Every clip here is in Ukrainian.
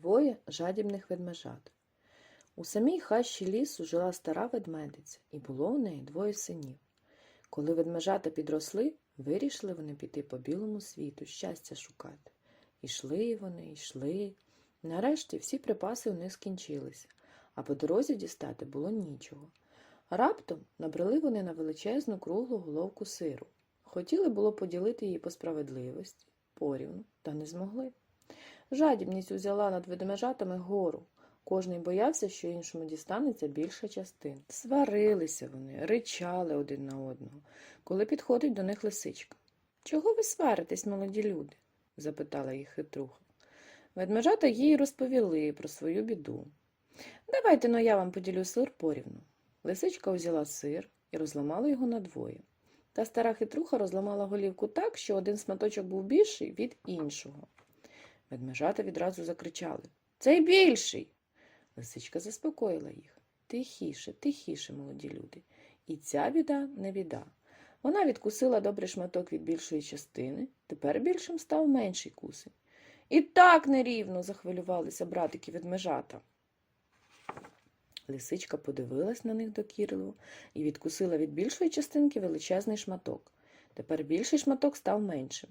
Двоє жадібних ведмежат. У самій хащі лісу жила стара ведмедиця, і було у неї двоє синів. Коли ведмежата підросли, вирішили вони піти по білому світу, щастя шукати. Ішли вони, йшли. Нарешті всі припаси у них скінчилися, а по дорозі дістати було нічого. Раптом набрели вони на величезну круглу головку сиру. Хотіли було поділити її по справедливості, порівну, та не змогли. Жадібність узяла над ведмежатами гору. Кожний боявся, що іншому дістанеться більша частина. Сварилися вони, ричали один на одного, коли підходить до них лисичка. Чого ви сваритесь, молоді люди? запитала їх хитруха. Ведмежата їй розповіли про свою біду. Давайте но я вам поділю сир порівну. Лисичка узяла сир і розламала його надвоє. Та стара хитруха розламала голівку так, що один сматочок був більший від іншого. Ведмежата відразу закричали Цей більший. Лисичка заспокоїла їх. Тихіше, тихіше, молоді люди. І ця біда не біда. Вона відкусила добрий шматок від більшої частини, тепер більшим став менший кусень. І так нерівно захвилювалися братики ведмежата. Лисичка подивилась на них докірливо і відкусила від більшої частинки величезний шматок. Тепер більший шматок став меншим.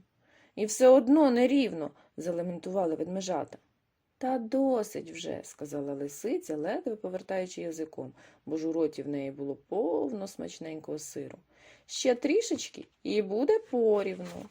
І все одно нерівно, залементували ведмежата. Та досить вже, сказала лисиця, ледве повертаючи язиком, бо ж у роті в неї було повно смачненького сиру. Ще трішечки і буде порівну.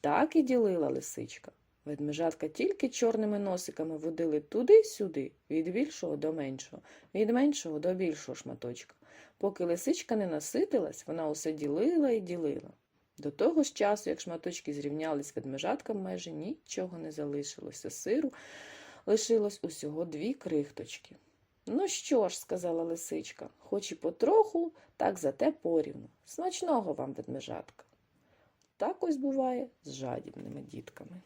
Так і ділила лисичка. Ведмежатка тільки чорними носиками водили туди-сюди, від більшого до меншого, від меншого до більшого шматочка. Поки лисичка не наситилась, вона усе ділила і ділила. До того ж часу, як шматочки зрівнялись ведмежаткам, майже нічого не залишилося сиру, лишилось усього дві крихточки. Ну що ж, сказала лисичка, хоч і потроху, так зате порівну. Смачного вам, ведмежатка. Так ось буває з жадібними дітками.